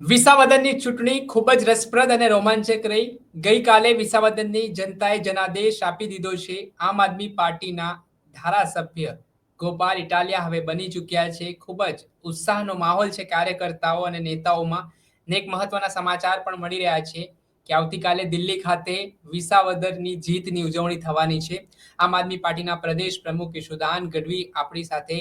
વિસાવદનની ચૂંટણી ખૂબ જ રસપ્રદ અને રોમાંચક રહી. ગઈકાલે વિસાવદનની જનતાએ જનાદેશ આપી દીધો છે. આમ આદમી પાર્ટીના ધારાસભ્ય ગોપાલ ઇટાલિયા હવે બની ચૂક્યા છે. ખૂબ જ ઉત્સાહનો માહોલ છે કાર્યકર્તાઓ અને નેતાઓમાં ને એક મહત્વના સમાચાર પણ મળી રહ્યા છે કે આવતીકાલે દિલ્હી ખાતે વિસાવદરની જીતની ઉજવણી થવાની છે. આમ આદમી પાર્ટીના પ્રદેશ પ્રમુખ યશુદાન ગઢવી આપણી સાથે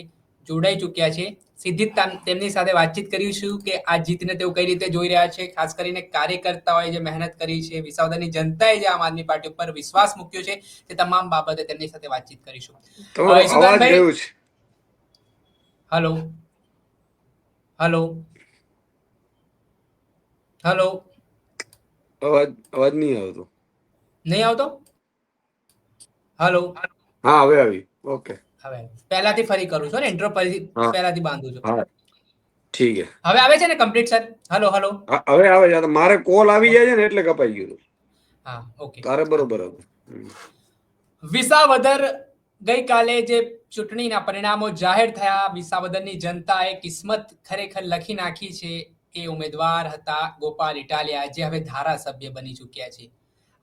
જોડાઈ ચૂક્યા છે. સીધી તેમની સાથે વાતચીત કરીશું કે આ જીતને તેઓ કઈ રીતે જોઈ રહ્યા છે. ખાસ કરીને કાર્યકર્તાઓએ જે મહેનત કરી છે વિસાવદરની જનતાએ જે આમ આદમી પાર્ટી ઉપર વિશ્વાસ મૂક્યો છે તે તમામ બાબતે તેમની સાથે વાતચીત કરીશું. હલો. હલો. હલો. અવાજ અવાજ નહીં આવતો. નહીં આવતો? હલો. હા હવે આવી. ઓકે. હવે પહેલાથી ફરી કરું છું ને ઇન્ટ્રો. પહેલાથી બાંધું છું. ઠીક છે. હવે આવે છે ને કમ્પ્લીટ સર હલો હલો હવે આવે છે મારે કોલ આવી જાય છે ને એટલે કપાઈ ગયું હા ઓકે તારે બરોબર હતું. વિસાવદર ગઈકાલે જે ચૂંટણીના પરિણામો જાહેર થયા વિસાવદરની જનતાએ કિસ્મત ખરેખર લખી નાખી છે એ ઉમેદવાર હતા ગોપાલ ઇટાલિયા જે હવે ધારાસભ્ય બની ચૂક્યા છે.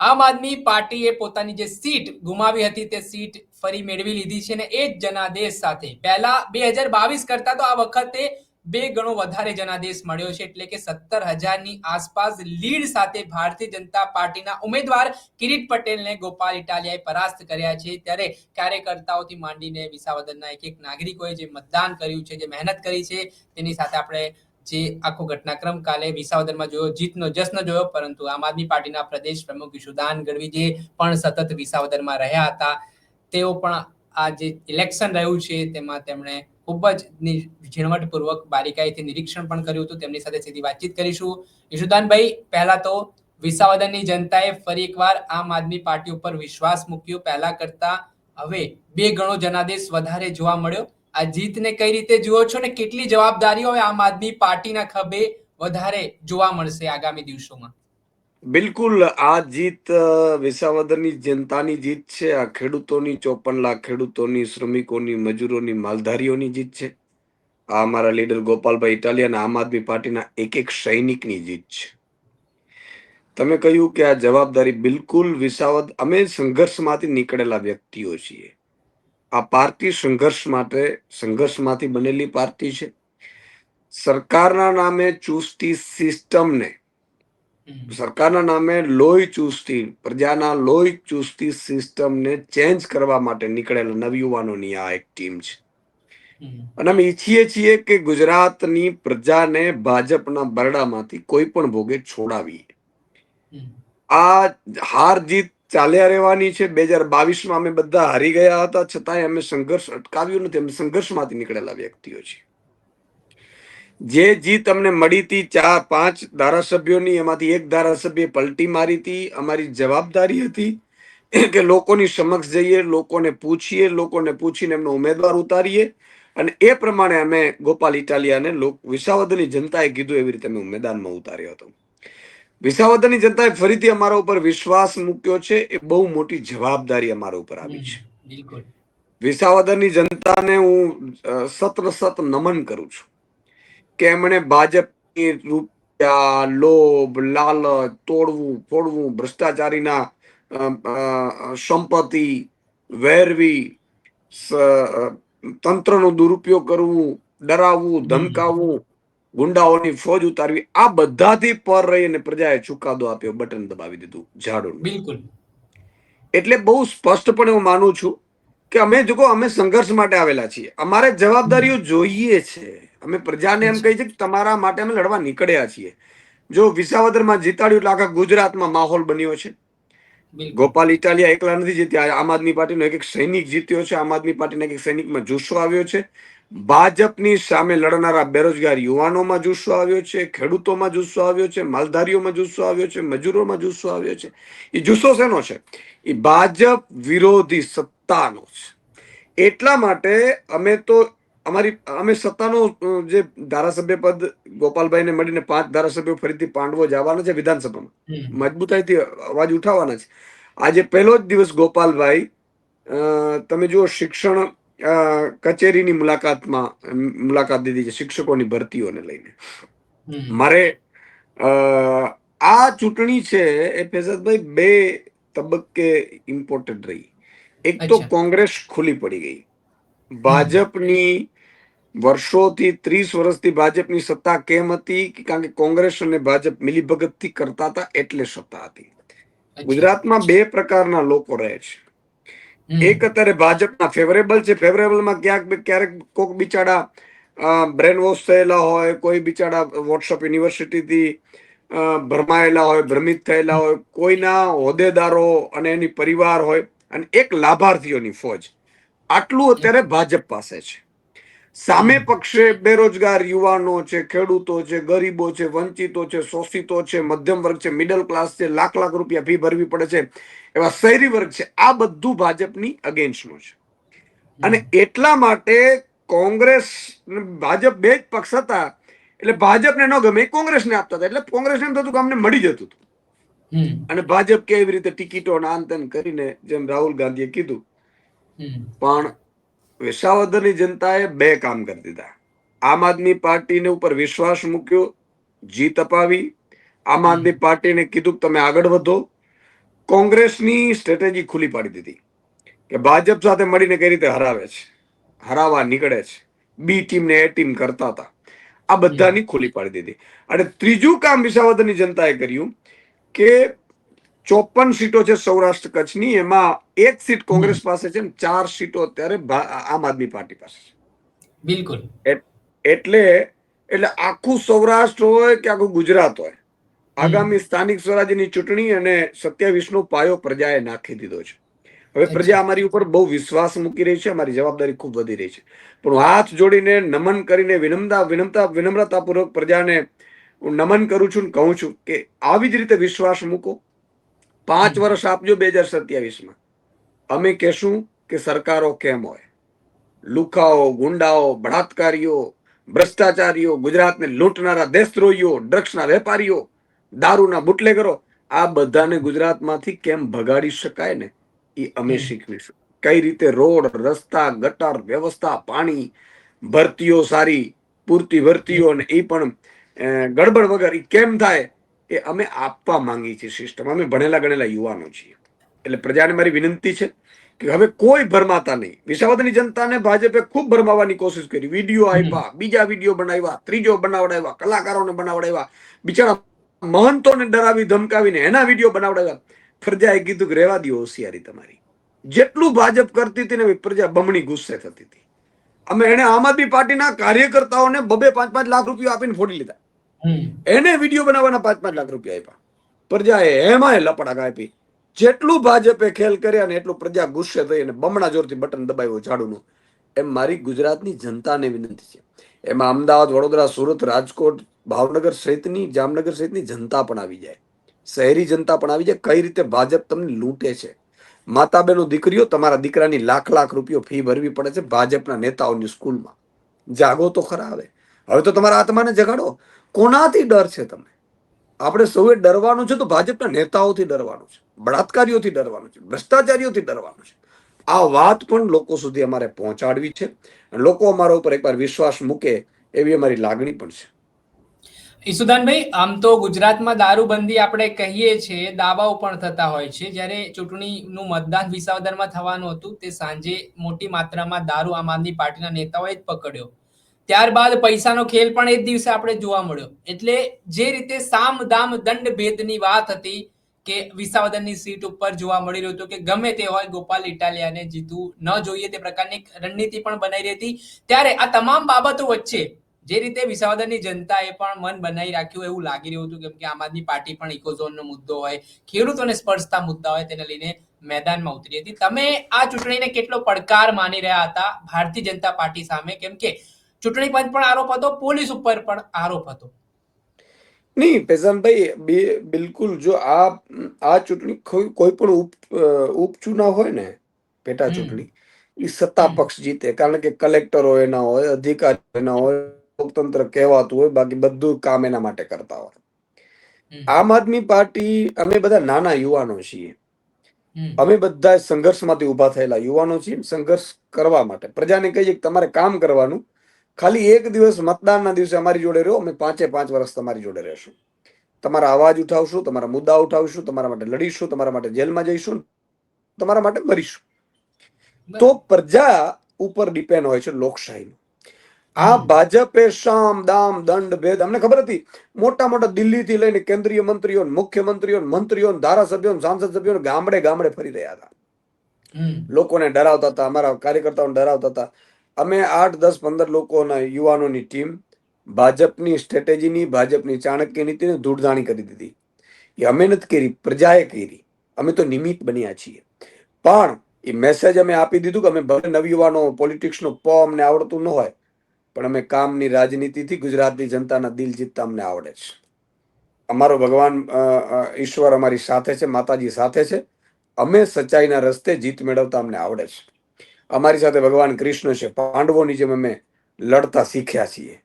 આમ આદમી પાર્ટીએ પોતાની જે સીટ ગુમાવી હતી તે સીટ ફરી મેળવી લીધી છે ને એ જ જનાદેશ સાથે. પહેલા બે હજાર બાવીસ કરતા તો આ વખતે બે ગણો વધારે જનાદેશ મળ્યો છે. એટલે કે સત્તર હજારની આસપાસ લીડ સાથે ભારતીય જનતા પાર્ટીના ઉમેદવાર કિરીટ પટેલને ગોપાલ ઇટાલિયાએ પરાસ્ત કર્યા છે. ત્યારે કાર્યકર્તાઓથી માંડીને વિસાવદરના એક એક નાગરિકોએ જે મતદાન કર્યું છે, જે મહેનત કરી છે, તેની સાથે આપણે જે આખો ઘટનાક્રમ કાલે વિસાવદરમાં જોયો, જીતનો જશ્ન જોયો. પરંતુ આમ આદમી પાર્ટીના પ્રદેશ પ્રમુખ ઈશુદાન ગઢવી જે પણ સતત વિસાવદરમાં રહ્યા હતા. તેઓ પણ આ જે ઇલેક્શન રહ્યું છે, તેમાં તેમણે ખૂબ જ ઝીણવટપૂર્વક બારીકાઈથી નિરીક્ષણ પણ કર્યું હતું. તેમની સાથે સીધી વાતચીત કરીશું. ઈશુદાનભાઈ, પહેલા તો વિસાવદનની જનતાએ ફરી એકવાર આમ આદમી પાર્ટી ઉપર વિશ્વાસ મૂક્યો. પહેલા કરતા હવે બે ગણો જનાદેશ વધારે જોવા મળ્યો. આ જીતને કઈ રીતે જુઓ છો ને કેટલી જવાબદારીઓ હવે આમ આદમી પાર્ટીના ખભે વધારે જોવા મળશે આગામી દિવસોમાં? બિલકુલ, આ જીત વિસાવદરની જનતાની જીત છે, આ ખેડૂતોની ચોપન લાખ ખેડૂતોની, શ્રમિકોની, મજૂરોની, માલધારીઓની જીત છે. આ અમારા લીડર ગોપાલભાઈ ઇટાલિયા અને આમ આદમી પાર્ટીના એક એક સૈનિકની જીત છે. તમે કહ્યું કે આ જવાબદારી બિલકુલ વિસાવદ, અમે સંઘર્ષમાંથી નીકળેલા વ્યક્તિઓ છીએ. આ પાર્ટી સંઘર્ષ માટે, સંઘર્ષમાંથી બનેલી પાર્ટી છે. સરકારના નામે ચૂસતી સિસ્ટમને સરકારના નામે લોહી ચૂસતી પ્રજાના લોહી ચૂસતી સિસ્ટમને ચેન્જ કરવા માટે નીકળેલા નવયુવાનોની આ એક ટીમ છે. અને અમે ઈચ્છીએ છીએ કે ગુજરાતની પ્રજાને ભાજપના બરડામાંથી કોઈ પણ ભોગે છોડાવીએ. આ હાર જીત ચાલ્યા રહેવાની છે. બે હજાર બાવીસમાં અમે બધા હારી ગયા હતા. છતાંય અમે સંઘર્ષ અટકાવ્યો નથી. અમે સંઘર્ષમાંથી નીકળેલા વ્યક્તિઓ છીએ. જે જીત અમને મળી હતી ચાર પાંચ ધારાસભ્યોની એમાંથી એક ધારાસભ્ય પલટી મારી હતી અમારી જવાબદારી હતી કે લોકોની સમક્ષ જઈએ લોકોને પૂછીએ લોકોને પૂછીને એમનો ઉમેદવાર ઉતારીએ. અને એ પ્રમાણે અમે ગોપાલ ઇટાલિયાને લોક વિસાવદરની જનતાએ કીધું એવી રીતે અમે મેદાનમાં ઉતાર્યો હતો. વિસાવદરની જનતાએ ફરીથી અમારા ઉપર વિશ્વાસ મૂક્યો છે એ બહુ મોટી જવાબદારી અમારા ઉપર આવી છે. બિલકુલ. વિસાવદરની જનતાને હું અ, સત સત નમન કરું છું. કે એમણે ભાજપની રૂપિયા લોભ લાલચ તોડવું ફોડવું ભ્રષ્ટાચારીના સંપત્તિ વેરવી તંત્રનો દુરુપયોગ કરવું ડરાવવું ધમકાવવું ગુંડાઓની ફોજ ઉતારવી આ બધાથી પર રહી અને પ્રજાએ ચુકાદો આપ્યો બટન દબાવી દીધું ઝાડુ બિલકુલ. એટલે બહુ સ્પષ્ટપણે હું માનું છું કે અમે જો અમે સંઘર્ષ માટે આવેલા છીએ. અમારે જવાબદારીઓ જોઈએ છે. અમે પ્રજાને એમ કહી છે કે તમારા માટે અમે લડવા નીકળ્યા છીએ. જો વિસાવદરમાં જીતાડ્યું એટલે આખા ગુજરાતમાં માહોલ બન્યો છે. ગોપાલ ઇટાલિયા એકલા નથી જીત્યા. આમ આદમી પાર્ટીનો એક એક સૈનિક જીત્યો છે. આમ આદમી પાર્ટીના એક એક સૈનિકમાં જુસ્સો આવ્યો છે. ભાજપની સામે લડનારા બેરોજગાર યુવાનોમાં જુસ્સો આવ્યો છે. ખેડૂતોમાં જુસ્સો આવ્યો છે. માલધારીઓમાં જુસ્સો આવ્યો છે. મજૂરોમાં જુસ્સો આવ્યો છે. એ જુસ્સો શેનો છે? એ ભાજપ વિરોધી સત્તાનો છે. એટલા માટે અમે તો અમારી અમે સત્તાનો જે ધારાસભ્ય પદ ગોપાલભાઈને મળીને પાંચ ધારાસભ્યો ફરીથી પાંડવો જવાના છે વિધાનસભામાં. મજબૂતાઈથી અવાજ ઉઠાવવાના છે. આજે પહેલો જ દિવસ ગોપાલભાઈ તમે જુઓ શિક્ષણ કચેરીની મુલાકાતમાં મુલાકાત લીધી છે શિક્ષકોની ભરતીઓને લઈને. મારે આ ચૂંટણી છે એ ફેઝતભાઈ બે તબક્કે ઇમ્પોર્ટન્ટ રહી. એક તો કોંગ્રેસ ખુલ્લી પડી ગઈ. ભાજપની વર્ષોથી ત્રીસ વર્ષથી ભાજપની સત્તા કેમ હતી? કે કારણ કે કોંગ્રેસ અને ભાજપ મિલીભગતથી કરતા હતા એટલે સત્તા હતી. ગુજરાતમાં બે પ્રકારના લોકો રહે છે. એક અત્યારે ભાજપના ફેવરેબલ છે. ફેવરેબલમાં ક્યાંક ક્યારેક કોક બિચારા બ્રેન વોશ થયેલા હોય કોઈ બિચારા વોટ્સઅપ યુનિવર્સિટીથી ભરમાયેલા હોય ભ્રમિત થયેલા હોય કોઈના હોદ્દેદારો અને એની પરિવાર હોય અને એક લાભાર્થીઓની ફોજ. આટલું અત્યારે ભાજપ પાસે છે. સામે પક્ષે બેરોજગાર યુવાનો છે ખેડૂતો છે ગરીબો છે વંચિતો છે શોષિતો છે મધ્યમ વર્ગ છે મિડલ ક્લાસ છે લાખ લાખ રૂપિયા ફી ભરવી પડે છે એવા શહેરી વર્ગ છે. આ બધું ભાજપની અગેન્સ્ટનું છે. અને એટલા માટે કોંગ્રેસ ભાજપ બે જ પક્ષ હતા એટલે ભાજપને ન ગમે કોંગ્રેસને આપતા હતા એટલે કોંગ્રેસને એમ થતું કે અમને મળી જતું હતું. અને ભાજપ કેવી રીતે ટિકિટો ના તેન કરીને જેમ રાહુલ ગાંધીએ કીધું પણ વિસાવદરની જનતાએ બે કામ કરી દીધા. આમ આદમી પાર્ટીને ઉપર વિશ્વાસ મૂક્યો જીત અપાવી. આમ આદમી પાર્ટીને કીધું તમે આગળ વધો. કોંગ્રેસની સ્ટ્રેટેજી ખુલી પાડી દીધી કે ભાજપ સાથે મળીને કઈ રીતે હરાવે છે હરાવા નીકળે છે. બી ટીમ ને એ ટીમ કરતા હતા. આ બધાની ખુલી પાડી દીધી. અને ત્રીજું કામ વિસાવદરની જનતાએ કર્યું કે ચોપન સીટો છે સૌરાષ્ટ્ર કચ્છની. એમાં એક સીટ કોંગ્રેસ પાસે છે ચાર સીટો અત્યારે આમ આદમી પાર્ટી પાસે છે. બિલકુલ. એટલે એટલે આખું સૌરાષ્ટ્ર હોય કે આખું ગુજરાત હોય આગામી સ્થાનિક સ્વરાજ્યની ચૂંટણી અને સત્યાવીસ નો પાયો પ્રજાએ નાખી દીધો છે. હવે પ્રજા અમારી ઉપર બહુ વિશ્વાસ મૂકી રહી છે અમારી જવાબદારી ખૂબ વધી રહી છે. પણ હાથ જોડીને નમન કરીને વિનમ્રતા વિનમ્રતા વિનમ્રતાપૂર્વક પ્રજાને હું નમન કરું છું ને કહું છું કે આવી જ રીતે વિશ્વાસ મૂકો. પાંચ વર્ષ આપજો બે હજાર સત્યાવીસમાં. અમે કહેશું કે સરકારો કેમ હોય? લુખાઓ ગુંડાઓ બળાત્કારીઓ ભ્રષ્ટાચારીઓ ગુજરાતને લૂંટનારા દેશદ્રોહીઓ ડ્રગ્સના વેપારીઓ દારૂના બુટલેગરો આ બધાને ગુજરાતમાંથી કેમ ભગાડી શકાય ને? એ અમે શીખવીશું. કઈ રીતે રોડ રસ્તા ગટર વ્યવસ્થા પાણી ભરતીઓ સારી પૂરતી ભરતીઓ અને એ પણ ગડબડ વગર એ કેમ થાય? એ અમે આપવા માંગીએ છીએ સિસ્ટમ અમે ભણેલા ગણેલા યુવાનો છીએ. એટલે પ્રજાને મારી વિનંતી છે કે હવે કોઈ ભરમાતા નહીં. વિસાવદરની જનતાને ભાજપે ખૂબ ભરમાવાની કોશિશ કરી. વીડિયો આપ્યા બીજા વીડિયો બનાવ્યા ત્રીજો બનાવડાવ્યા કલાકારોને બનાવડાવ્યા બિચારા મહંતોને ડરાવી ધમકાવીને એના વીડિયો બનાવડાવ્યા. પ્રજાએ કીધું કે રહેવા દો હોશિયારી તમારી. જેટલું ભાજપ કરતી હતી ને પ્રજા બમણી ગુસ્સે થતી હતી. અમે એને આમ આદમી પાર્ટીના કાર્યકર્તાઓને બબે પાંચ પાંચ લાખ રૂપિયા આપીને ફોડી લીધા. એને વીડિયો બનાવવાના પાંચ પાંચ લાખ રૂપિયા આપ્યા. પ્રજાએ એમાંય લપડાક આપી જેટલું ભાજપે ખેલ કર્યા ને એટલું પ્રજા ગુસ્સે થઈ અને બમણા જોરથી બટન દબાવ્યું ઝાડુનું. એમ મારી ગુજરાતની જનતાને વિનંતી છે. એમાં અમદાવાદ, વડોદરા, સુરત, રાજકોટ, ભાવનગર સહિતની, જામનગર સહિતની જનતા પણ આવી જાય. શહેરી જનતા પણ આવી જાય. કઈ રીતે ભાજપ તમને લૂંટે છે? માતા બહેનો દીકરીઓ તમારા દીકરાની લાખ લાખ રૂપિયો ફી ભરવી પડે છે ભાજપના નેતાઓની સ્કૂલમાં. જાગો તો ખરા આવે હવે તો તમારા આત્માને જગાડો. કોનાથી ડર છે તમને આપણે સૌએ ડરવાનું છે તો ભાજપના નેતાઓથી ડરવાનું છે, બળાત્કારીઓથી ડરવાનું છે, ભ્રષ્ટાચારીઓથી ડરવાનું છે. આ વાત પણ લોકો સુધી અમારે પહોંચાડવી છે લોકો અમારા ઉપર એકવાર વિશ્વાસ મૂકે એવી અમારી લાગણી પણ છે. ઈસુદાનભાઈ, આમ તો ગુજરાતમાં દારૂબંધી આપણે કહીએ છીએ, દાવાઓ પણ થતા હોય છે. જ્યારે ચૂંટણીનું મતદાન વિસાવદરમાં થવાનું હતું, તે સાંજે મોટી માત્રામાં દારૂ આમ આદમી પાર્ટીના નેતાઓએ જ પકડ્યો. ત્યારબાદ પૈસાનો ખેલ પણ એ જ દિવસે આપણે જોવા મળ્યો. એટલે જે રીતે સામ દામ દંડ ભેદની વાત હતી કે વિસાવદનની સીટ ઉપર જોવા મળી રહ્યું હતું કે ગમે તે હોય ગોપાલ ઇટાલિયાને જીતવું ન જોઈએ તે પ્રકારની રણનીતિ પણ બનાવી રહી હતી. ત્યારે આ તમામ બાબતો વચ્ચે જે રીતે વિસાવદનની જનતાએ પણ મન બનાવી રાખ્યું એવું લાગી રહ્યું હતું કેમ કે આમ આદમી પાર્ટી પણ ઇકોઝોનનો મુદ્દો હોય, ખેડૂતોને સ્પર્શતા મુદ્દા હોય તેને લઈને મેદાનમાં ઉતરી હતી. તમે આ ચૂંટણીને કેટલો પડકાર માની રહ્યા હતા ભારતીય જનતા પાર્ટી સામે? કેમ કે ચૂંટણી પંચ પણ આરોપ હતો પોલીસ ઉપર પણ આરોપ હતો. નહીં પેઝાનભાઈ બે બિલકુલ જો આ આ ચૂંટણી કોઈ કોઈ પણ ઉપ ઉપચુનાવ હોય ને પેટા ચૂંટણી એ સત્તા પક્ષ જીતે. કારણ કે કલેક્ટરો એના હોય અધિકારી એના હોય લોકતંત્ર કહેવાતું હોય બાકી બધું કામ એના માટે કરતા હોય. આમ આદમી પાર્ટી અમે બધા નાના યુવાનો છીએ. અમે બધા સંઘર્ષમાંથી ઊભા થયેલા યુવાનો છીએ સંઘર્ષ કરવા માટે. પ્રજાને કહીએ કે તમારે કામ કરવાનું ખાલી એક દિવસ મતદાનના દિવસે અમારી જોડે રહ્યો અમે પાંચે પાંચ વર્ષ તમારી જોડે રહેશું. તમારા અવાજ ઉઠાવશું તમારા મુદ્દા ઉઠાવશું તમારા માટે લડીશું તમારા માટે જેલમાં જઈશું તમારા માટે મરીશું. તો પ્રજા ઉપર ડિપેન્ડ હોય છે લોકશાહીનું. આ ભાજપે શામ દામ દંડ ભેદ અમને ખબર હતી મોટા મોટા દિલ્હીથી લઈને કેન્દ્રીય મંત્રીઓ મુખ્યમંત્રીઓ મંત્રીઓ ધારાસભ્યો સાંસદ સભ્યો ગામડે ગામડે ફરી રહ્યા હતા. લોકોને ડરાવતા હતા અમારા કાર્યકર્તાઓને ડરાવતા હતા. અમે આઠ, દસ, પંદર લોકોના યુવાનોની ટીમ ભાજપની સ્ટ્રેટેજીની, ભાજપની ચાણક્ય નીતિને ધૂળધાણી કરી દીધી. એ અમે નથી કરી, પ્રજાએ કરી. અમે તો નિમિત્ત બન્યા છીએ. પણ એ મેસેજ અમે આપી દીધું કે અમે ભલે નવયુવાનો પોલિટિક્સનો પ અમને આવડતું ન હોય, પણ અમે કામની રાજનીતિથી ગુજરાતની જનતાના દિલ જીતતા અમને આવડે છે. અમારો ભગવાન ઈશ્વર અમારી સાથે છે, માતાજી સાથે છે. અમે સચ્ચાઈના રસ્તે જીત મેળવતા અમને આવડે છે. અમારી સાથે ભગવાન કૃષ્ણ છે. પાંડવોની જેમ અમે લડતા શીખ્યા છીએ.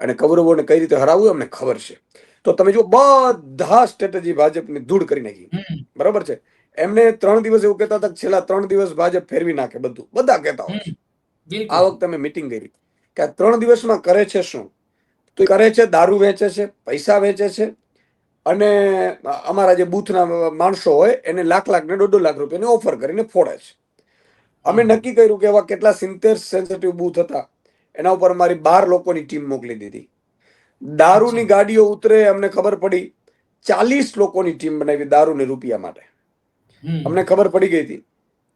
અને કૌરવોને કઈ રીતે હરાવવું અમને ખબર છે. તો તમે જો બધા સ્ટ્રેટેજી ભાજપની ધૂળ કરી નાખી. બરોબર છે? એમને ત્રણ દિવસ એવું કહેતા હતા છેલ્લા ત્રણ દિવસ ભાજપ ફેરવી નાખે બધું. બધા કહેતા હોય. આ વખતે અમે મિટિંગ કરી. કે આ ત્રણ દિવસમાં કરે છે શું? તો કરે છે દારૂ વેચે છે પૈસા વેચે છે અને અમારા જે બૂથના માણસો હોય એને લાખ લાખ ને દોઢ લાખ રૂપિયાની ઓફર કરીને ફોડે છે. અમે નક્કી કર્યું કે એવા કેટલા સિત્તેર સેન્સિટિવ બૂથ હતા. એના ઉપર અમારી બાર લોકોની ટીમ મોકલી દીધી. દારૂની ગાડીઓ ઉતરે અમને ખબર પડી ચાલીસ લોકોની ટીમ બનાવી દારૂને રૂપિયા માટે. અમને ખબર પડી ગઈ હતી.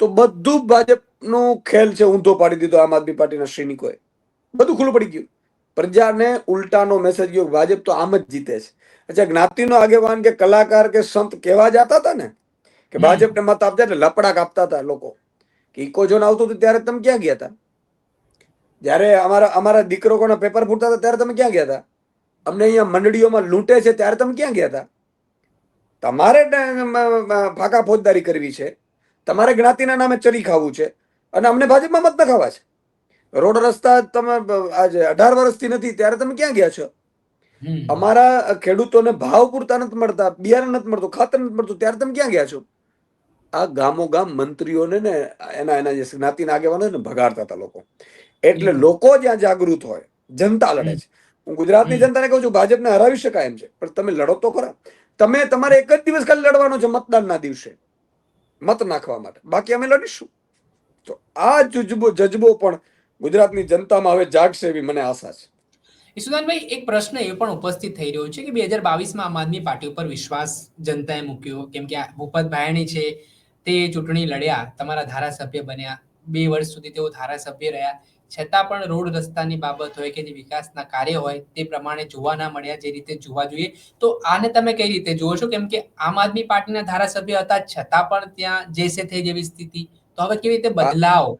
તો બધું ભાજપનો ખેલ છે ઊંધો પાડી દીધો આમ આદમી પાર્ટીના સૈનિકોએ બધું ખુલ્લું પડી ગયું. પ્રજાને ઉલટાનો મેસેજ ગયો ભાજપ તો આમ જ જીતે છે. અચ્છા જ્ઞાતિનો આગેવાન કે કલાકાર કે સંત કહેવા જતા હતા ને? કે ભાજપને મત આપતા એટલે લપડા કાપતા હતા લોકો. કે ઇકો ઝોન આવતું હતું ત્યારે તમે ક્યાં ગયા હતા જ્યારે અમારા અમારા દીકરોના પેપર ફૂટતા હતા ત્યારે તમે ક્યાં ગયા હતા અમને અહીંયા મંડળીઓમાં લૂંટે છે ત્યારે તમે ક્યાં ગયા હતા તમારે ફાકા ફોજદારી કરવી છે. તમારે જ્ઞાતિના નામે ચરી ખાવું છે. અને અમને ભાજપમાં મત ન ખાવા છે રોડ રસ્તા તમે આજે અઢાર વર્ષથી નથી ત્યારે તમે ક્યાં ગયા છો. અમારા ખેડૂતોને ભાવ પૂરતા નથી મળતા બિયારણ નથી મળતું ખાતર નથી મળતું ત્યારે તમે ક્યાં ગયા છો? આ ગામો ગામ મંત્રીઓને ને એના એના જે જ્ઞાતિના આગેવાનો ને ભગાડતા હતા લોકો. એટલે લોકો જ્યાં જાગૃત હોય જનતા લડે છે. હું ગુજરાતની. જનતાને કહું છું ભાજપને હરાવી શકાય એમ છે પણ તમે લડો તો ખરા. તમે તમારે એક જ દિવસ ખાલી લડવાનો છે મતદાનના દિવસે મત નાખવા માટે. બાકી અમે લડીશું. તો આ જજબો જજબો પણ ગુજરાતની જનતામાં હવે જાગશે એવી મને આશા છે. ઈશુદાનભાઈ એક પ્રશ્ન એ પણ ઉપસ્થિત થઈ રહ્યો છે કે બે હજાર બાવીસમાં આમ આદમી પાર્ટી ઉપર વિશ્વાસ જનતાએ મૂક્યો. કેમ કે ભૂપત ભાયાણી છે તે ચૂંટણી લડ્યા તમારા ધારાસભ્ય બન્યા. બે વર્ષ સુધી તેઓ ધારાસભ્ય રહ્યા. છતાં પણ રોડ રસ્તાની બાબત હોય કે જે વિકાસના કાર્ય હોય તે પ્રમાણે જોવા ના મળ્યા જે રીતે જોવા જોઈએ. તો આને તમે કઈ રીતે જુઓ છો? કેમ કે આમ આદમી પાર્ટીના ધારાસભ્ય હતા છતાં પણ ત્યાં જેસે થઈ જેવી સ્થિતિ. તો હવે કેવી રીતે બદલાવ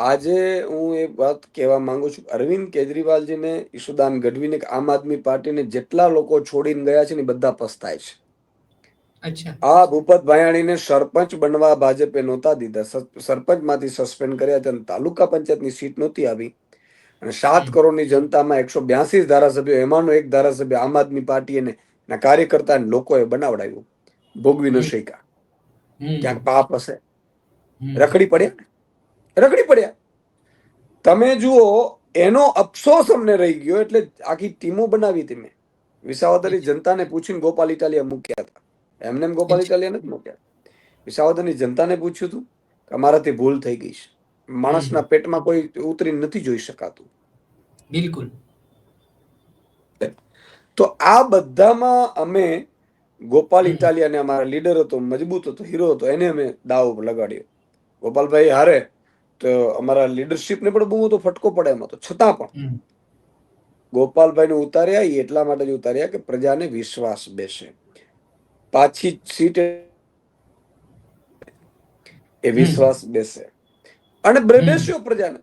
આજે હું એ વાત કહેવા માંગુ છું. અરવિંદ કેજરીવાલજીને ઈશુદાન ગઢવીને આમ આદમી પાર્ટીને જેટલા લોકો છોડીને ગયા છે ને બધા પસ્તાય છે. આ ભૂપત ભાયાણીને સરપંચ બનવા ભાજપે નહોતા દીધા. સર- સરપંચમાંથી સસ્પેન્ડ કર્યા હતા અને તાલુકા પંચાયતની સીટ નહોતી આવી. અને સાત. કરોડની જનતામાં એકસો બ્યાસી ધારાસભ્યો એમાંનો એક ધારાસભ્ય આમ આદમી પાર્ટી અને કાર્યકર્તા લોકોએ બનાવડાવ્યું. ભોગવી ન. શક્યા ક્યાંક પાપ હશે. રખડી પડ્યા રખડી પડ્યા. તમે જુઓ એનો અફસોસ અમને રહી ગયો એટલે આખી ટીમો બનાવી હતી મેં. વિસાવદરની જનતાને પૂછીને ગોપાલ ઇટાલિયા મૂક્યા હતા. એમને એમ ગોપાલ ઇટાલિયા નથી મૂક્યા. વિસાવદરની જનતાને પૂછ્યું હતું કે અમારાથી ભૂલ થઈ ગઈ છે. માણસના પેટમાં કોઈ ઉતરી નથી જોઈ શકાતું. બિલકુલ. તો આ બધામાં અમે ગોપાલ. ઇટાલિયાને અમારા લીડર હતો મજબૂત હતો હીરો હતો એને અમે દાવ લગાડ્યો. ગોપાલભાઈ હારે? અમારા લીડરશીપને પણ બહુ મોટો ફટકો પડે એમાં તો. છતાં પણ. ગોપાલભાઈને ઉતાર્યા એ એટલા માટે જ ઉતાર્યા કે પ્રજાને વિશ્વાસ બેસે. પાછી સીટ એ વિશ્વાસ બેસે. અને બેસ્યો પ્રજાને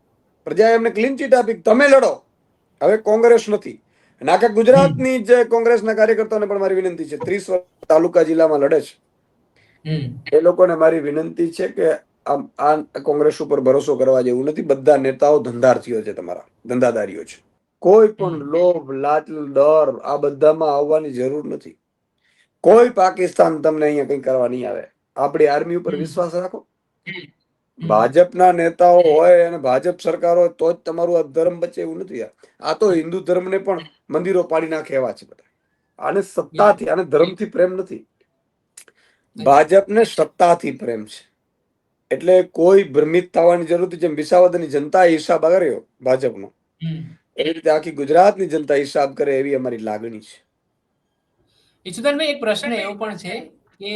પ્રજાએ એમને ક્લીન ચીટ આપી તમે લડો. હવે કોંગ્રેસ નથી. અને આખા ગુજરાતની જે કોંગ્રેસના કાર્યકર્તાઓને પણ મારી વિનંતી છે. ત્રીસ વર્ષ તાલુકા જિલ્લામાં લડે છે. એ લોકોને મારી વિનંતી છે કે આમ આ કોંગ્રેસ ઉપર ભરોસો કરવા જેવું નથી. બધા નેતાઓ ધંધાર્થીઓ છે તમારા ધંધાદારીઓ છે. કોઈ પણ લોભ લાચ ડર આ બધામાં આવવાની જરૂર નથી. કોઈ પાકિસ્તાન તમને અહીંયા કંઈ કરવા નહીં આવે. આપણી આર્મી ઉપર વિશ્વાસ રાખો. ભાજપના નેતાઓ હોય અને ભાજપ સરકાર હોય તો જ તમારું અધર્મ ધર્મ બચે એવું નથી. આ તો હિન્દુ ધર્મને પણ મંદિરો પાડી નાખે એવા છે બધા. આને સત્તાથી આને ધર્મથી પ્રેમ નથી. ભાજપને સત્તાથી પ્રેમ છે. એટલે કોઈ ભ્રમિત થવાની જરૂર નથી. જેમ વિસાવદરની જનતાએ હિસાબ કર્યો ભાજપનો. એવી રીતે આખી ગુજરાતની જનતા હિસાબ કરે એવી અમારી લાગણી છે. ઈશુદાનભાઈ એક પ્રશ્ન એવો પણ છે કે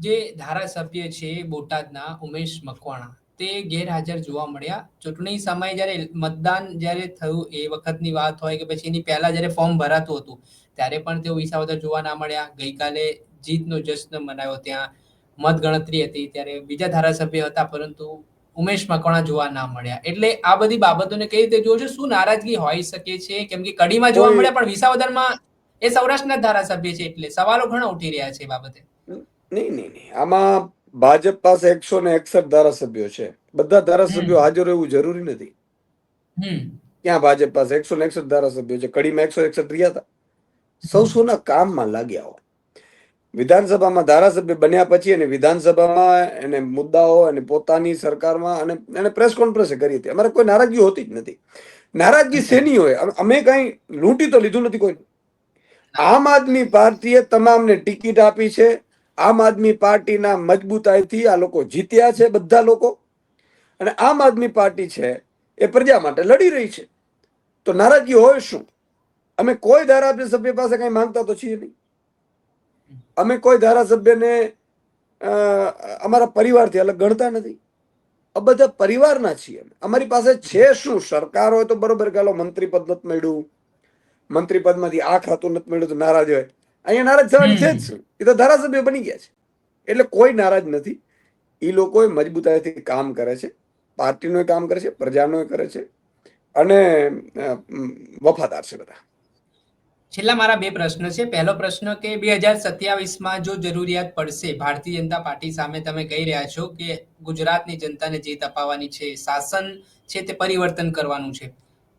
જે ધારાસભ્ય છે બોટાદના ઉમેશ મકવાણા તે ગેરહાજર જોવા મળ્યા. ચૂંટણી સમયે જ્યારે મતદાન જ્યારે થયું એ વખતની વાત હોય કે પછી એની પહેલા જ્યારે ફોર્મ ભરાતું હતું ત્યારે પણ તેઓ વિસાવદર જોવા ના મળ્યા. ગઈકાલે જીતનો જશ્ન મનાવ્યો ત્યાં. મત ગણતરી હતી ત્યારે બીજા ધારાસભ્ય હતા પરંતુ ઉમેશ મકવાણા જોવા ના મળ્યા. એટલે આ બધી બાબતોને કઈ રીતે જોવો છો? શું નારાજગી હોઈ શકે છે? કેમ કે કડીમાં જોવા મળ્યા પણ વિસાવદરમાં એ સૌરાષ્ટ્રના ધારાસભ્ય છે એટલે સવાલો ઘણા ઉઠી રહ્યા છે બાબતે. નહીં નહીં આમાં ભાજપ પાસે એકસો ને એકસઠ ધારાસભ્યો છે. બધા ધારાસભ્યો હાજર રહેવું જરૂરી નથી. ક્યાં ભાજપ પાસે એકસો ને એકસઠ ધારાસભ્યો છે? કડીમાં એકસો એકસઠ રહ્યા હતા. સૌ સૌના કામમાં લાગ્યા હોય. વિધાનસભામાં ધારાસભ્ય બન્યા પછી અને વિધાનસભામાં એને મુદ્દાઓ અને પોતાની સરકારમાં અને એને પ્રેસ કોન્ફરન્સે કરી હતી. અમારે કોઈ નારાજગી હોતી જ નથી. નારાજગી શેની હોય અમે- કઈ લૂંટી તો લીધું નથી કોઈ. આમ આદમી પાર્ટીએ તમામને ટિકિટ આપી છે. આમ આદમી પાર્ટીના મજબૂતાઈથી આ લોકો જીત્યા છે બધા લોકો. અને આમ આદમી પાર્ટી છે એ પ્રજા માટે લડી રહી છે. તો નારાજગી હોય શું? અમે કોઈ ધારાસભ્ય પાસે કઈ માંગતા તો છીએ નહીં. અમે કોઈ ધારાસભ્યને અમારા પરિવારથી અલગ ગણતા નથી. આ બધા પરિવારના છીએ અમે. અમારી પાસે છે શું? સરકાર હોય તો બરોબર કે મંત્રી પદ નથી મળ્યું. મંત્રી પદમાંથી આ ખાતું નથી મળ્યું તો નારાજ હોય. અહીંયા નારાજ થવાની છે જ શું? એ તો ધારાસભ્ય બની ગયા છે. એટલે કોઈ નારાજ નથી. એ લોકો મજબૂતાઈથી કામ કરે છે. પાર્ટીનું કામ કરે છે પ્રજાનું કરે છે. અને વફાદાર છે બધા. છેલ્લા મારા બે પ્રશ્ન છે. પહેલો પ્રશ્ન કે બે હજાર સત્યાવીસમાં જો જરૂરિયાત પડશે, ભારતીય જનતા પાર્ટી સામે તમે કહી રહ્યા છો કે ગુજરાતની જનતાને જીત અપાવવાની છે, શાસન છે તે પરિવર્તન કરવાનું છે.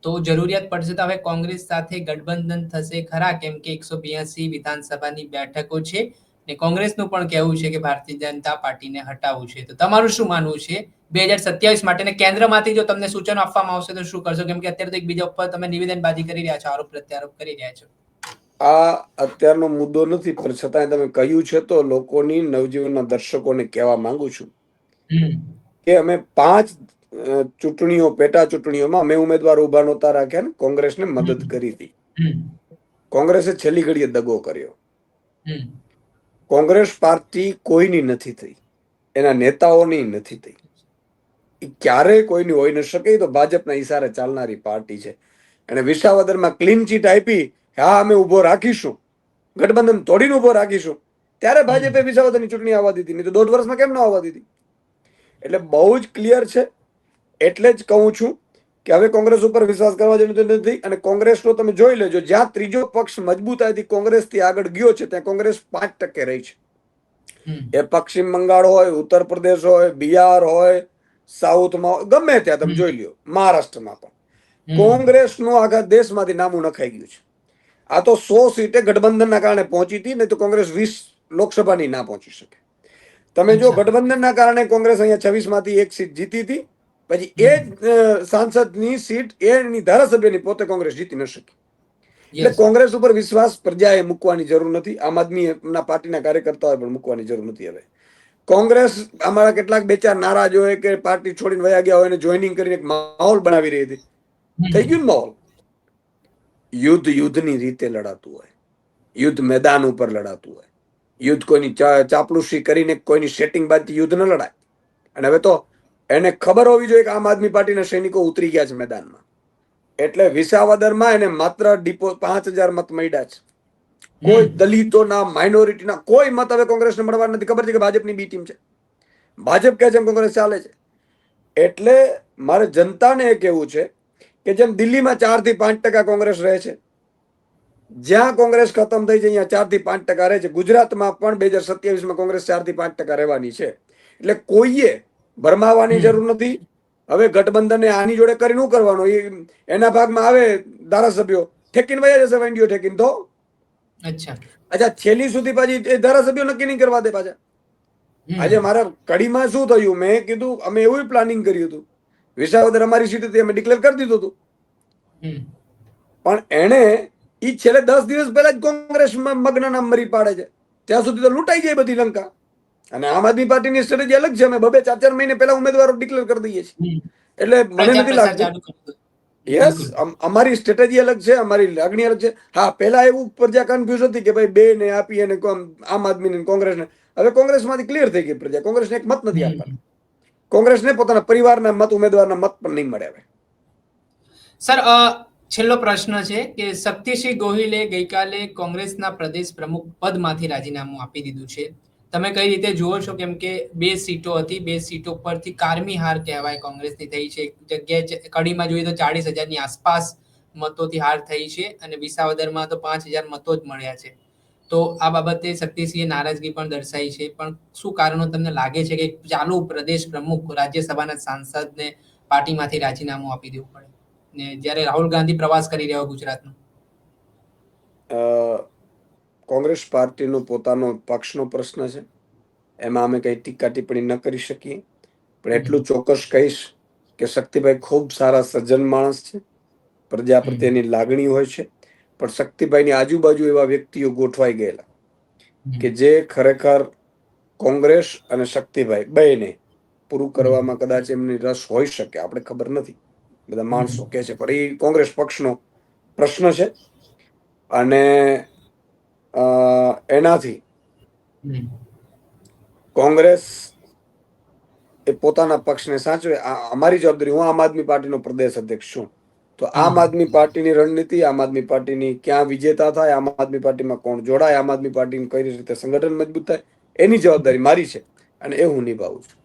તો જરૂરિયાત પડશે તો હવે કોંગ્રેસ સાથે ગઠબંધન થશે ખરા? કેમ કે એકસો બ્યાસી વિધાનસભાની બેઠકો છે ને કોંગ્રેસનું પણ કહેવું છે કે ભારતીય જનતા પાર્ટીને હટાવવું છે. તો તમારું શું માનવું છે? બે હજાર સત્યાવીસ માટે કેન્દ્રમાંથી જો તમને સૂચનો આપવામાં આવશે તો શું કરશો? કેમ કે અત્યારે તો એકબીજા ઉપર તમે નિવેદનબાજી કરી રહ્યા છો, આરોપ પ્રત્યારોપ કરી રહ્યા છો. આ અત્યારનો મુદ્દો નથી પણ છતાંય તમે કહ્યું છે તો લોકોની નવજીવનના દર્શકોને કહેવા માંગુ છું કે અમે પાંચ ચૂંટણીઓ પેટા ચૂંટણીઓમાં અમે ઉમેદવાર ઊભા નહોતા રાખ્યા ને કોંગ્રેસને મદદ કરી હતી. કોંગ્રેસે છેલ્લી ઘડીએ દગો કર્યો. કોંગ્રેસ પાર્ટી કોઈની નથી થઈ. એના નેતાઓની નથી થઈ. એ ક્યારેય કોઈની હોઈ ન શકે તો ભાજપના ઈશારે ચાલનારી પાર્ટી છે. એને વિસાવદરમાં ક્લીન ચીટ આપી હા અમે ઊભો રાખીશું. ગઠબંધન તોડીને ઊભો રાખીશું. ત્યારે ભાજપે વિસાવદરની ચૂંટણી આવવા દીધી. નહીં તો દોઢ વર્ષમાં કેમ ન આવવા દીધી? એટલે બહુ જ ક્લિયર છે. એટલે જ કહું છું કે હવે કોંગ્રેસ ઉપર વિશ્વાસ કરવા જેવું નથી. અને કોંગ્રેસનો તમે જોઈ લેજો જ્યાં ત્રીજો પક્ષ મજબૂતાઈથી કોંગ્રેસથી આગળ ગયો છે ત્યાં કોંગ્રેસ પાંચ ટકે રહી છે. એ પશ્ચિમ બંગાળ હોય ઉત્તર પ્રદેશ હોય બિહાર હોય સાઉથમાં ગમે ત્યાં તમે જોઈ લ્યો મહારાષ્ટ્રમાં પણ. કોંગ્રેસનું આખા દેશમાંથી નામું નખાઈ ગયું છે. આ તો સો સીટે ગઠબંધનના કારણે પહોંચી હતી નહીં તો કોંગ્રેસ વીસ લોકસભાની ના પહોંચી શકે. તમે જો ગઠબંધનના કારણે કોંગ્રેસ અહીંયા છવ્વીસમાંથી એક સીટ જીતી હતી પછી એ જ સાંસદની સીટ એની ધારાસભ્યની પોતે કોંગ્રેસ જીતી ન શકી. એટલે કોંગ્રેસ ઉપર વિશ્વાસ પ્રજાએ મૂકવાની જરૂર નથી આમ આદમી ના પાર્ટીના કાર્યકર્તાઓએ પણ મૂકવાની જરૂર નથી હવે. કોંગ્રેસ અમારા કેટલાક બે ચાર નારાજ હોય કે પાર્ટી છોડીને વયા ગયા હોય અને જોઈનિંગ કરીને એક માહોલ બનાવી રહી હતી. થઈ ગયું ને માહોલ? યુદ્ધ યુદ્ધની રીતે લડાતું હોય. યુદ્ધ મેદાન ઉપર લડાતું હોય. યુદ્ધ કોઈની ચાપલુસી કરીને કોઈની સેટિંગ બાદથી યુદ્ધ ન લડાય. અને હવે તો એને ખબર હોવી જોઈએ કે આમ આદમી પાર્ટીના સૈનિકો ઉતરી ગયા છે મેદાનમાં. એટલે વિસાવદરમાં એને માત્ર ડિપો પાંચ હજાર મત મળ્યા છે. કોઈ દલિતોના માઇનોરિટીના કોઈ મત હવે કોંગ્રેસને મળવા નથી. ખબર છે કે ભાજપની બી ટીમ છે. ભાજપ કહે છે કોંગ્રેસ ચાલે છે. એટલે મારે જનતાને એ કહેવું છે કે જેમ દિલ્હીમાં ચારથી પાંચ ટકા કોંગ્રેસ રહે છે જ્યાં કોંગ્રેસ ખતમ થઈ છે અહીંયા ચારથી પાંચ ટકા રહે છે. ગુજરાતમાં પણ બે હજાર સત્યાવીસમાં કોંગ્રેસ ચારથી પાંચ ટકા રહેવાની છે. એટલે કોઈએ ભરમાવાની. જરૂર નથી. હવે ગઠબંધનને આની જોડે કરી શું કરવાનું? એ એના ભાગમાં આવે ધારાસભ્યો. ઠેકીને વયા જશે વેન્ડીઓ ઠેકીને તો? અચ્છા. અચ્છા છેલ્લી સુધી પાછી એ ધારાસભ્યો નક્કી નહીં કરવા દે પાછા. આજે મારા કડીમાં શું થયું? મેં કીધું અમે એવું પ્લાનિંગ કર્યું હતું. વિસાવદર અમારી સીટ હતી અમે ડિક્લેર કરી દીધું હતું. પણ એણે ઈ છેલ્લે દસ દિવસ પહેલા જ કોંગ્રેસમાં મગ્ન નામ મરી પાડે છે. ત્યાં સુધી તો લૂંટાઈ જાય બધી લંકા. અને આમ આદમી પાર્ટીની સ્ટ્રેટેજી અલગ છે. અમે બબે ચાર ચાર મહિને પહેલા ઉમેદવારો ડિક્લેર કરી દઈએ છીએ. એટલે મને નથી લાગતું. યસ અમારી સ્ટ્રેટેજી અલગ છે અમારી લાગણી અલગ છે. હા પહેલા એવું પ્રજા કન્ફ્યુઝ હતી કે ભાઈ બે ને આપી અને આમ આદમીને કોંગ્રેસને. હવે કોંગ્રેસમાંથી ક્લિયર થઈ ગઈ પ્રજા. કોંગ્રેસને એક મત નથી આપવાનો. કોંગ્રેસને પોતાના પરિવારના મત, ઉમેદવારના મત પણ નહીં મળે હવે. સર છેલ્લો પ્રશ્ન છે કે શક્તિસિંહ ગોહિલે ગઈકાલે કોંગ્રેસના પ્રદેશ પ્રમુખ પદમાંથી રાજીનામું આપી દીધું છે. તમે કઈ રીતે જુઓ છો કેમ કે બે સીટો હતી, બે સીટો પરથી કારમી હાર કહેવાય કોંગ્રેસની થઈ છે. જગ્યાએ કડીમાં જોઈએ તો ચાળીસ હજારની આસપાસ મતોથી હાર થઈ છે અને વિસાવદરમાં તો પાંચ હજાર મતો જ મળ્યા છે. તો આ બાબતે શક્તિસિંહે નારાજગી પણ દર્શાવી છે. પણ શું કારણો તમને લાગે છે કે ચાલુ પ્રદેશ પ્રમુખ રાજ્યસભાના સાંસદને પાર્ટીમાંથી રાજીનામું આપી દેવું પડે? ને જ્યારે રાહુલ ગાંધી પ્રવાસ કરી રહ્યો ગુજરાતનો? કોંગ્રેસ પાર્ટીનો પોતાનો પક્ષનો પ્રશ્ન છે. એમાં અમે કંઈ ટીકા ટિપ્પણી ન કરી શકીએ. પણ એટલું ચોક્કસ કહીશ કે શક્તિભાઈ ખૂબ સારા સજ્જન માણસ છે. પ્રજા પ્રત્યેની લાગણી હોય છે. પણ શક્તિભાઈની આજુબાજુ એવા વ્યક્તિઓ ગોઠવાઈ ગયેલા કે જે ખરેખર કોંગ્રેસ અને શક્તિભાઈ બેને પૂરું કરવામાં કદાચ એમની રસ હોઈ શકે આપણે ખબર નથી. બધા માણસો કહે છે પણ એ કોંગ્રેસ પક્ષનો પ્રશ્ન છે. અને એનાથી કોંગ્રેસ એ પોતાના પક્ષને સાચવે. અમારી જવાબદારી હું આમ આદમી પાર્ટીનો પ્રદેશ અધ્યક્ષ છું. તો આમ આદમી પાર્ટીની રણનીતિ આમ આદમી પાર્ટીની ક્યાં વિજેતા થાય આમ આદમી પાર્ટીમાં કોણ જોડાય આમ આદમી પાર્ટીનું કઈ રીતે સંગઠન મજબૂત થાય એની જવાબદારી મારી છે અને એ હું નિભાવું છું.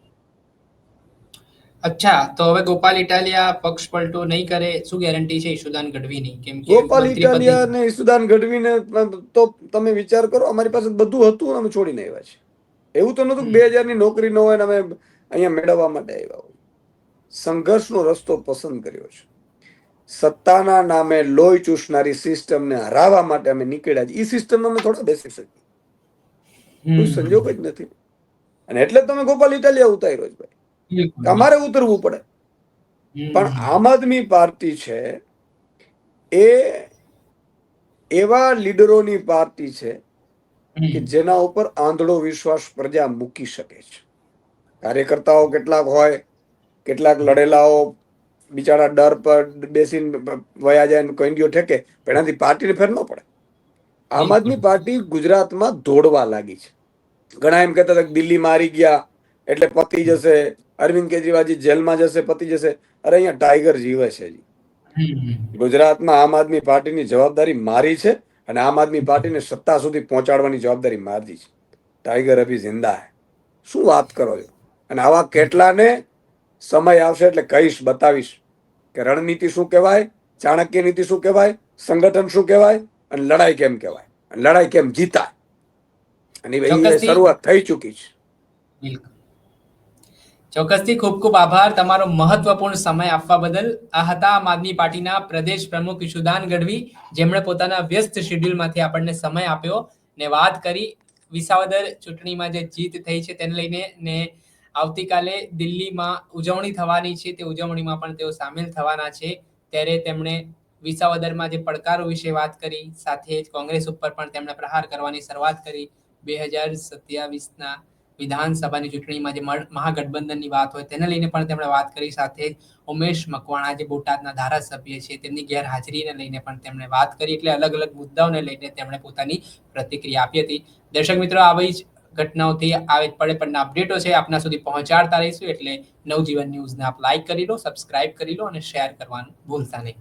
અચ્છા તો હવે ગોપાલ ઇટાલિયા પક્ષ પલટો નહીં કરે શું ગેરંટી છે ઈશુદાન ગઢવીની? કેમ કે ગોપાલ ઇટાલિયા ને ઈસુદાન ગઢવીને તો તમે વિચાર કરો અમારી પાસે બધું હતું અને અમે છોડીને આવ્યા છે એવું તો નતું બે હજારની નોકરી ન હોય ને અમે અહીંયા મેળવવા માટે આવ્યા સંઘર્ષનો રસ્તો પસંદ કર્યો છે. સત્તાના નામે લોહી ચૂસનારી સિસ્ટમને હરાવવા માટે અમે નીકળ્યા છીએ. એ સિસ્ટમમાં અમે થોડા બેસી શકીએ. કોઈ સંજોગ જ નથી. અને એટલે તમે ગોપાલ ઇટાલિયા ઉતાર્યો જ ભાઈ. તમારે ઉતરવું પડે. પણ આમ આદમી પાર્ટી છે એ એવા લીડરોની પાર્ટી છે કે જેના ઉપર આંધળો વિશ્વાસ પ્રજા મૂકી શકે છે. કાર્યકર્તાઓ કેટલાક હોય કેટલાક લડેલાઓ બિચારા ડર પર બેસીને વયા જાય ને કંઈડીઓ ઠેકે પણ એનાથી પાર્ટીને ફેર ન પડે. આમ આદમી પાર્ટી ગુજરાતમાં દોડવા લાગી છે. ઘણા એમ કહેતા હતા કે દિલ્હીમાં હારી ગયા એટલે પતી જશે અરવિંદ કેજરીવાલજી જેલમાં જશે પતી જશે. અરે અહીંયા ટાઈગર જીવે છે હમ. ગુજરાતમાં આમ આદમી પાર્ટીની જવાબદારી મારી છે અને આમ આદમી પાર્ટીને સત્તા સુધી પહોંચાડવાની જવાબદારી મારી છે. ટાઈગર અભી જિંદા હે. શું વાત કરો છો? અને આવા કેટલાને સમય આવશે એટલે કહીશ બતાવીશ. કે રણનીતિ શું કહેવાય ચાણક્ય નીતિ શું કહેવાય સંગઠન શું કહેવાય અને લડાઈ કેમ કહેવાય? અને લડાઈ કેમ જીતાય? અને એ શરૂઆત થઈ ચૂકી છે. બિલકુલ. ચોક્કસથી ખૂબ ખૂબ આભાર તમારો મહત્વપૂર્ણ સમય આપવા બદલ. આ હતા આમ આદમી પાર્ટીના પ્રદેશ પ્રમુખ ઈશુદાન ગઢવી. જેમણે પોતાના વ્યસ્ત શેડ્યુલમાંથી આપણને સમય આપ્યો ને વાત કરી. વિસાવદર ચૂંટણીમાં જે જીત થઈ છે તેને લઈને ને આવતીકાલે દિલ્હીમાં ઉજવણી થવાની છે. તે ઉજવણીમાં પણ તેઓ સામેલ થવાના છે. ત્યારે તેમણે વિસાવદરમાં જે પડકારો વિશે વાત કરી, સાથે જ કોંગ્રેસ ઉપર પણ તેમણે પ્રહાર કરવાની શરૂઆત કરી. બે હજાર સત્યાવીસના વિધાનસભાની ચૂંટણીમાં જે મહાગઠબંધનની વાત હોય તેને લઈને પણ તેમણે વાત કરી. સાથે ઉમેશ મકવાણા જે બોટાદના ધારાસભ્ય છે તેમની ગેરહાજરીને લઈને પણ તેમણે વાત કરી. એટલે અલગ અલગ મુદ્દાઓને લઈને તેમણે પોતાની પ્રતિક્રિયા આપી હતી. દર્શક મિત્રો, આવી જ ઘટનાઓથી આવે પડે પડના અપડેટો છે આપના સુધી પહોંચાડતા રહીશું. એટલે નવજીવન ન્યૂઝને આપ લાઈક કરી લો સબસ્ક્રાઇબ કરી લો અને શેર કરવાનું ભૂલતા નહીં.